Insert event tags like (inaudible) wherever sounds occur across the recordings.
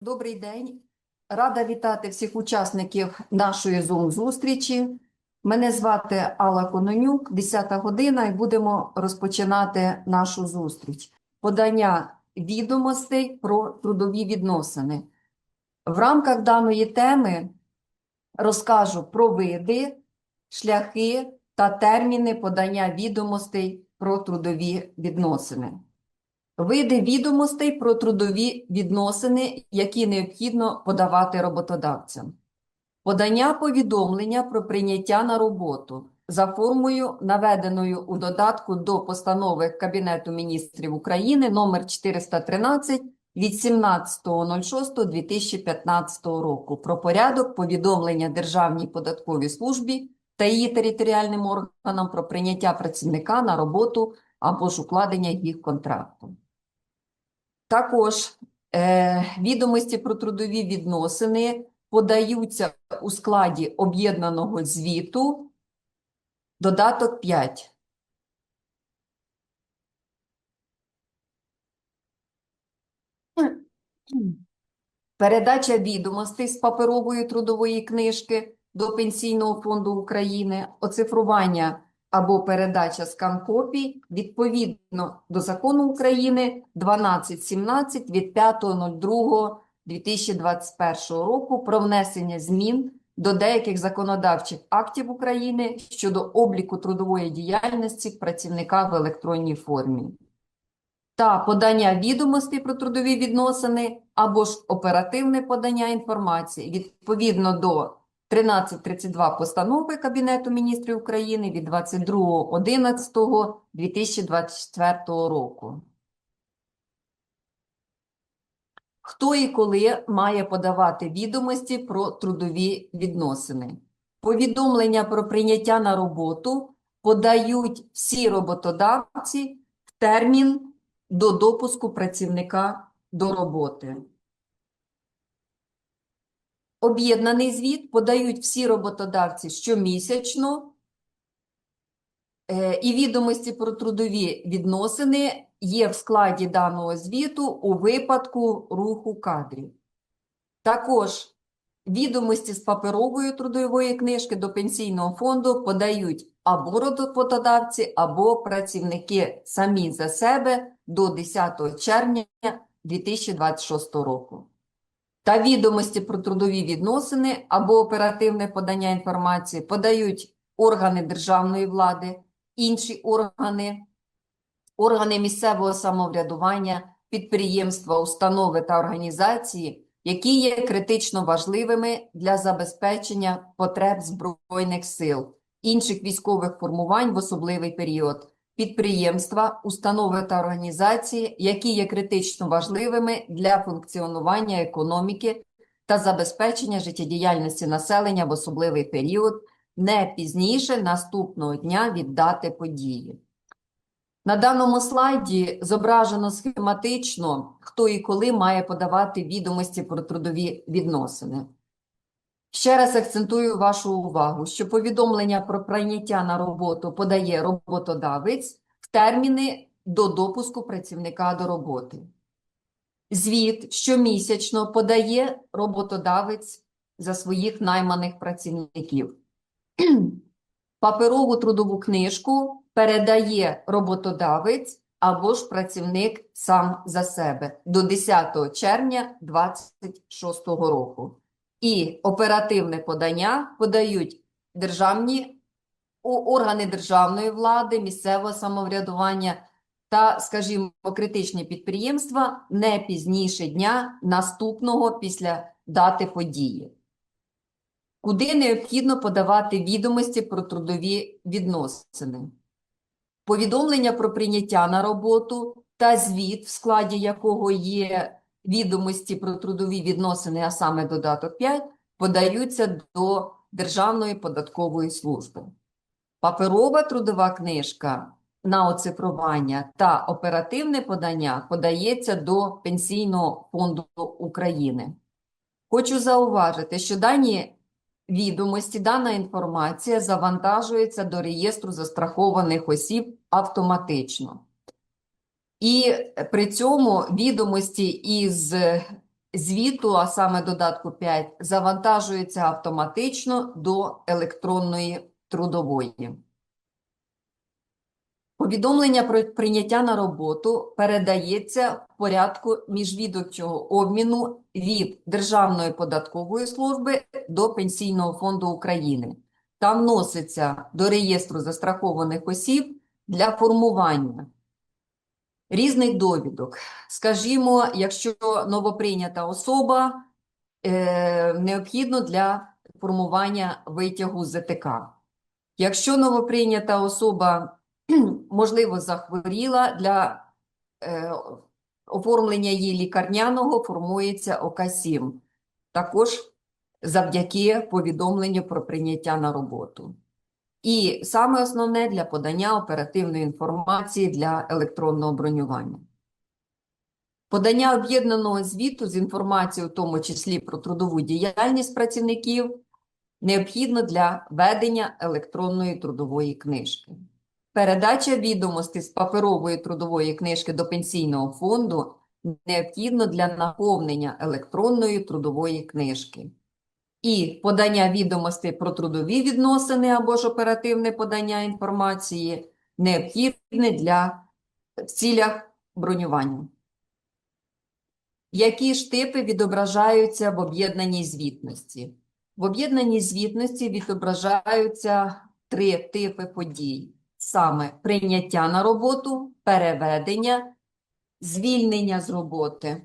Добрий день. Рада вітати всіх учасників нашої Zoom-зустрічі. Мене звати Алла Кононюк, 10 година, і будемо розпочинати нашу зустріч. Подання відомостей про трудові відносини. В рамках даної теми розкажу про види, шляхи та терміни подання відомостей про трудові відносини. Види відомостей про трудові відносини, які необхідно подавати роботодавцям. Подання повідомлення про прийняття на роботу за формою, наведеною у додатку до постанови Кабінету міністрів України номер 413 від 17.06.2015 року про порядок повідомлення Державній податковій службі та її територіальним органам про прийняття працівника на роботу або ж укладення їх контракту. Також е, відомості про трудові відносини подаються у складі об'єднаного звіту додаток 5. Передача відомостей з паперової трудової книжки до Пенсійного фонду України, оцифрування або передача скан-копій відповідно до Закону України 1217 від 5.02.2021 року про внесення змін до деяких законодавчих актів України щодо обліку трудової діяльності працівника в електронній формі. Та подання відомостей про трудові відносини або ж оперативне подання інформації відповідно до 1332 постанови Кабінету міністрів України від 22.11.2024 року. Хто і коли має подавати відомості про трудові відносини? Повідомлення про прийняття на роботу подають всі роботодавці в термін до допуску працівника до роботи. Об'єднаний звіт подають всі роботодавці щомісячно, е, і відомості про трудові відносини є в складі даного звіту у випадку руху кадрів. Також відомості з паперової трудової книжки до пенсійного фонду подають або роботодавці, або працівники самі за себе до 10 червня 2026 року. Та відомості про трудові відносини або оперативне подання інформації подають органи державної влади, інші органи, органи місцевого самоврядування, підприємства, установи та організації, які є критично важливими для забезпечення потреб Збройних сил, інших військових формувань в особливий період, підприємства, установи та організації, які є критично важливими для функціонування економіки та забезпечення життєдіяльності населення в особливий період, не пізніше наступного дня від дати події. На даному слайді зображено схематично, хто і коли має подавати відомості про трудові відносини. Ще раз акцентую вашу увагу, що повідомлення про прийняття на роботу подає роботодавець в терміни до допуску працівника до роботи. Звіт щомісячно подає роботодавець за своїх найманих працівників. Паперову трудову книжку передає роботодавець або ж працівник сам за себе до 10 червня 2026 року. І оперативне подання подають державні органи державної влади, місцевого самоврядування та, скажімо, критичні підприємства не пізніше дня наступного після дати події. Куди необхідно подавати відомості про трудові відносини? Повідомлення про прийняття на роботу та звіт, в складі якого є відомості про трудові відносини, а саме додаток 5, подаються до Державної податкової служби. Паперова трудова книжка на оцифрування та оперативне подання подається до Пенсійного фонду України. Хочу зауважити, що дані відомості, дана інформація завантажується до реєстру застрахованих осіб автоматично. І при цьому відомості із звіту, а саме додатку 5, завантажується автоматично до електронної трудової. Повідомлення про прийняття на роботу передається в порядку міжвідомчого обміну від Державної податкової служби до Пенсійного фонду України та вноситься до реєстру застрахованих осіб для формування різних довідок. Скажімо, якщо новоприйнята особа е, необхідно для формування витягу ЗТК. Якщо новоприйнята особа, (clears throat) можливо, захворіла для е, оформлення її лікарняного формується ОК-7. Також завдяки повідомленню про прийняття на роботу. І саме основне для подання оперативної інформації для електронного бронювання. Подання об'єднаного звіту з інформацією, в тому числі про трудову діяльність працівників, необхідно для ведення електронної трудової книжки. Передача відомостей з паперової трудової книжки до пенсійного фонду необхідно для наповнення електронної трудової книжки. І подання відомостей про трудові відносини або ж оперативне подання інформації необхідне для в цілях бронювання. Які ж типи відображаються в об'єднаній звітності? В об'єднаній звітності відображаються три типи подій: саме прийняття на роботу, переведення, звільнення з роботи.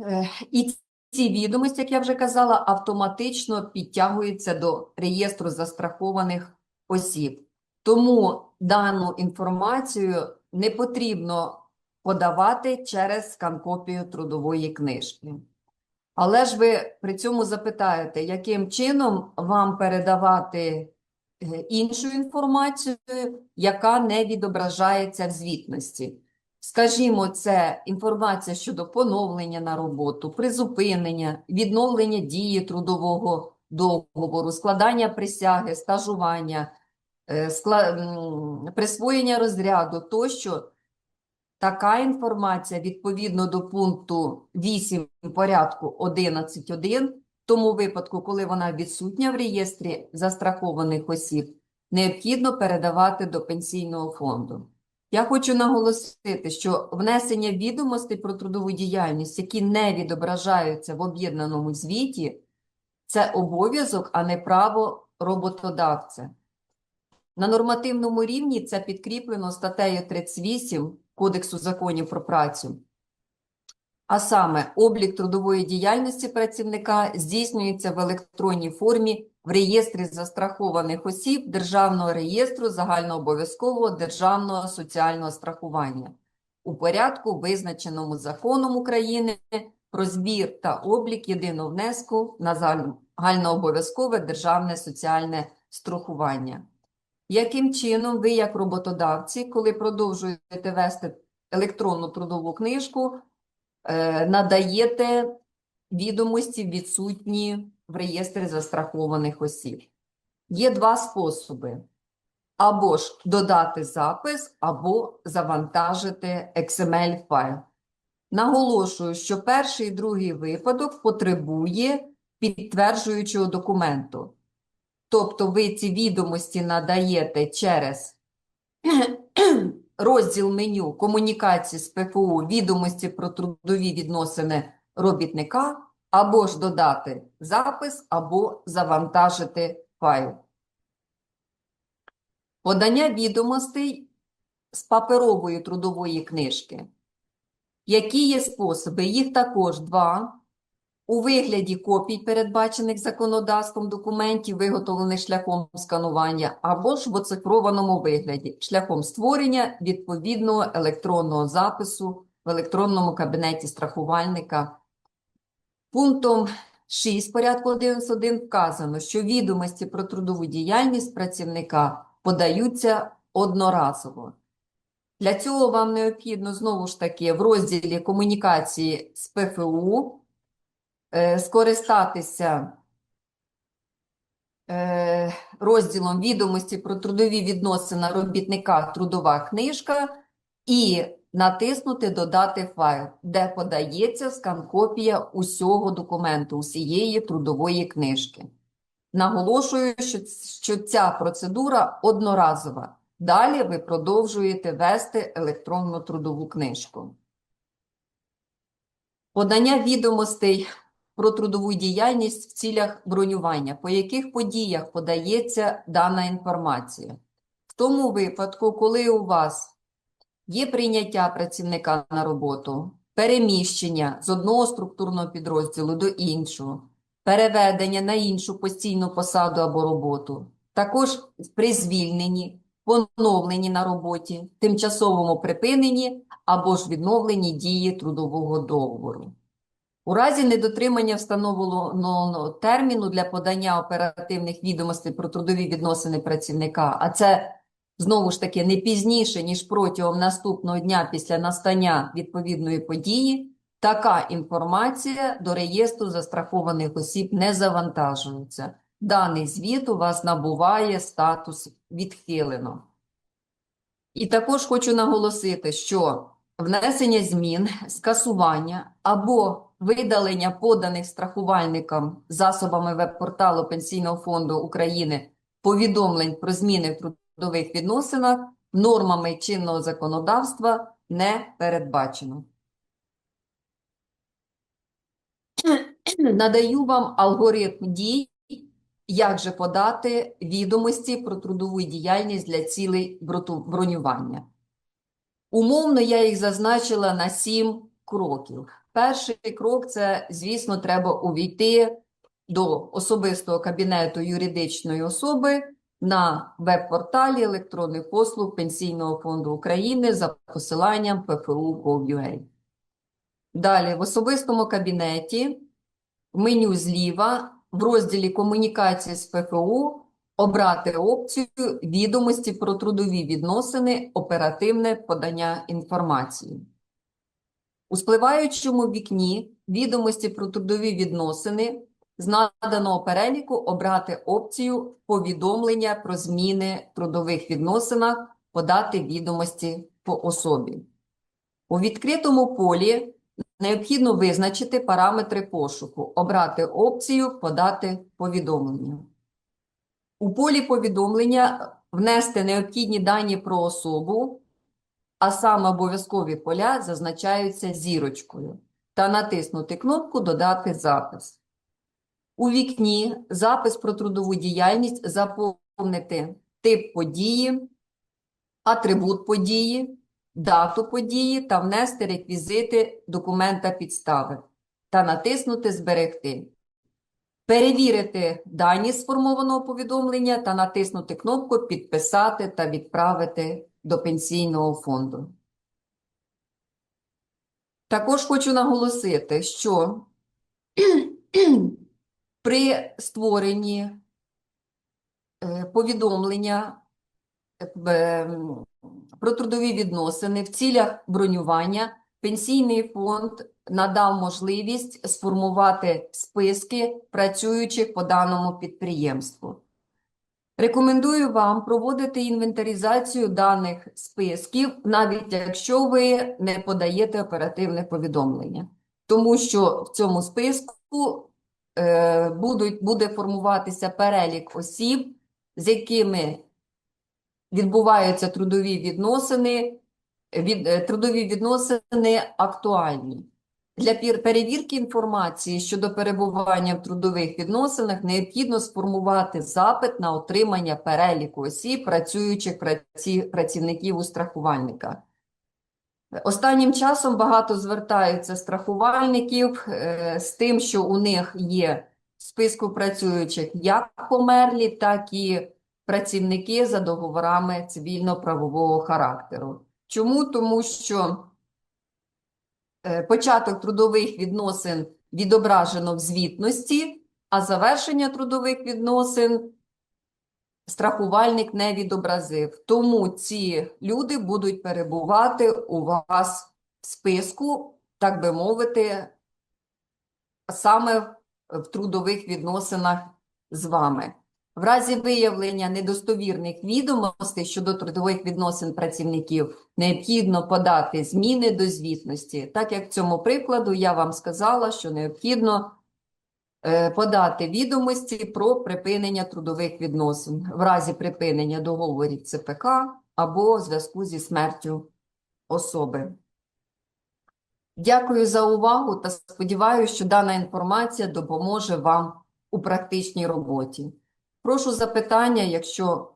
Е, І ці відомості, як я вже казала, автоматично підтягуються до реєстру застрахованих осіб. Тому дану інформацію не потрібно подавати через скан-копію трудової книжки. Але ж ви при цьому запитаєте, яким чином вам передавати е, іншу інформацію, яка не відображається в звітності. Скажімо, це інформація щодо поновлення на роботу, призупинення, відновлення дії трудового договору, складання присяги, стажування, е, присвоєння розряду тощо. Така інформація відповідно до пункту 8 порядку 11.1, в тому випадку, коли вона відсутня в реєстрі застрахованих осіб, необхідно передавати до пенсійного фонду. Я хочу наголосити, що внесення відомостей про трудову діяльність, які не відображаються в об'єднаному звіті, це обов'язок, а не право роботодавця. На нормативному рівні це підкріплено статтею 38 Кодексу законів про працю. А саме, облік трудової діяльності працівника здійснюється в електронній формі в реєстрі застрахованих осіб Державного реєстру загальнообов'язкового державного соціального страхування у порядку, визначеному законом України про збір та облік єдиного внеску на загальнообов'язкове державне соціальне страхування. Яким чином ви, як роботодавці, коли продовжуєте вести електронну трудову книжку, е, надаєте відомості відсутні в реєстрі застрахованих осіб? Є два способи: або ж додати запис, або завантажити XML файл. Наголошую, що перший і другий випадок потребує підтверджуючого документу. Тобто ви ці відомості надаєте через розділ меню комунікації з ПФУ відомості про трудові відносини робітника, або ж додати запис, або завантажити файл. Подання відомостей з паперової трудової книжки. Які є способи? Їх також два у вигляді копій, передбачених законодавством документів, виготовлених шляхом сканування, або ж в оцифрованому вигляді, шляхом створення відповідного електронного запису в електронному кабінеті страхувальника. Пунктом 6 порядку 11.1 вказано, що відомості про трудову діяльність працівника подаються одноразово. Для цього вам необхідно знову ж таки в розділі комунікації з ПФУ е, скористатися е, розділом відомості про трудові відносини робітника трудова книжка і натиснути Додати файл, де подається скан-копія усього документу, усієї трудової книжки. Наголошую, що, ця процедура одноразова. Далі ви продовжуєте вести електронну трудову книжку. Подання відомостей про трудову діяльність в цілях бронювання, по яких подіях подається дана інформація. В тому випадку, коли у вас є прийняття працівника на роботу, переміщення з одного структурного підрозділу до іншого, переведення на іншу постійну посаду або роботу, також при звільненні, поновленні на роботі, тимчасовому припиненні або ж відновленні дії трудового договору. У разі недотримання встановленого терміну для подання оперативних відомостей про трудові відносини працівника, а це знову ж таки не пізніше, ніж протягом наступного дня після настання відповідної події, така інформація до реєстру застрахованих осіб не завантажується. Даний звіт у вас набуває статус відхилено. І також хочу наголосити, що внесення змін, скасування або видалення поданих страхувальникам засобами веб-порталу Пенсійного фонду України повідомлень про зміни в трудових відносинах нормами чинного законодавства не передбачено. Надаю вам алгоритм дій, як же подати відомості про трудову діяльність для цілей бронювання. Умовно я їх зазначила на сім кроків. Перший крок це, звісно, треба увійти до особистого кабінету юридичної особи на веб-порталі електронних послуг Пенсійного фонду України за посиланням pfu.gov.ua. Далі, в особистому кабінеті, в меню зліва, в розділі Комунікації з ПФУ обрати опцію Відомості про трудові відносини, оперативне подання інформації. У спливаючому вікні відомості про трудові відносини з наданого переліку обрати опцію повідомлення про зміни в трудових відносинах, подати відомості по особі. У відкритому полі необхідно визначити параметри пошуку, обрати опцію подати повідомлення. У полі повідомлення внести необхідні дані про особу, а саме обов'язкові поля зазначаються зірочкою, та натиснути кнопку Додати запис. У вікні Запис про трудову діяльність заповнити тип події, атрибут події, дату події та внести реквізити документа підстави та натиснути Зберегти. Перевірити дані сформованого повідомлення та натиснути кнопку Підписати та відправити до пенсійного фонду. Також хочу наголосити, що при створенні е, повідомлення е, про трудові відносини в цілях бронювання Пенсійний фонд надав можливість сформувати списки працюючих по даному підприємству. Рекомендую вам проводити інвентаризацію даних списків, навіть якщо ви не подаєте оперативне повідомлення, тому що в цьому списку будуть, буде формуватися перелік осіб, з якими відбуваються трудові відносини, від, е, трудові відносини актуальні. Для перевірки інформації щодо перебування в трудових відносинах необхідно сформувати запит на отримання переліку осіб, працюючих праці, працівників у страхувальника. Останнім часом багато звертаються страхувальників е, з тим, що у них є в списку працюючих як померлі, так і працівники за договорами цивільно-правового характеру. Чому? Тому що е, початок трудових відносин відображено в звітності, а завершення трудових відносин страхувальник не відобразив. Тому ці люди будуть перебувати у вас в списку, так би мовити, саме в трудових відносинах з вами. В разі виявлення недостовірних відомостей щодо трудових відносин працівників необхідно подати зміни до звітності. Так як в цьому прикладу я вам сказала, що необхідно подати відомості про припинення трудових відносин в разі припинення договорів ЦПК або в зв'язку зі смертю особи. Дякую за увагу та сподіваюся, що дана інформація допоможе вам у практичній роботі. Прошу запитання, якщо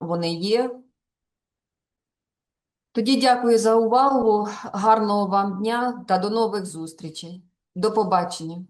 вони є. Тоді дякую за увагу, гарного вам дня та до нових зустрічей. До побачення.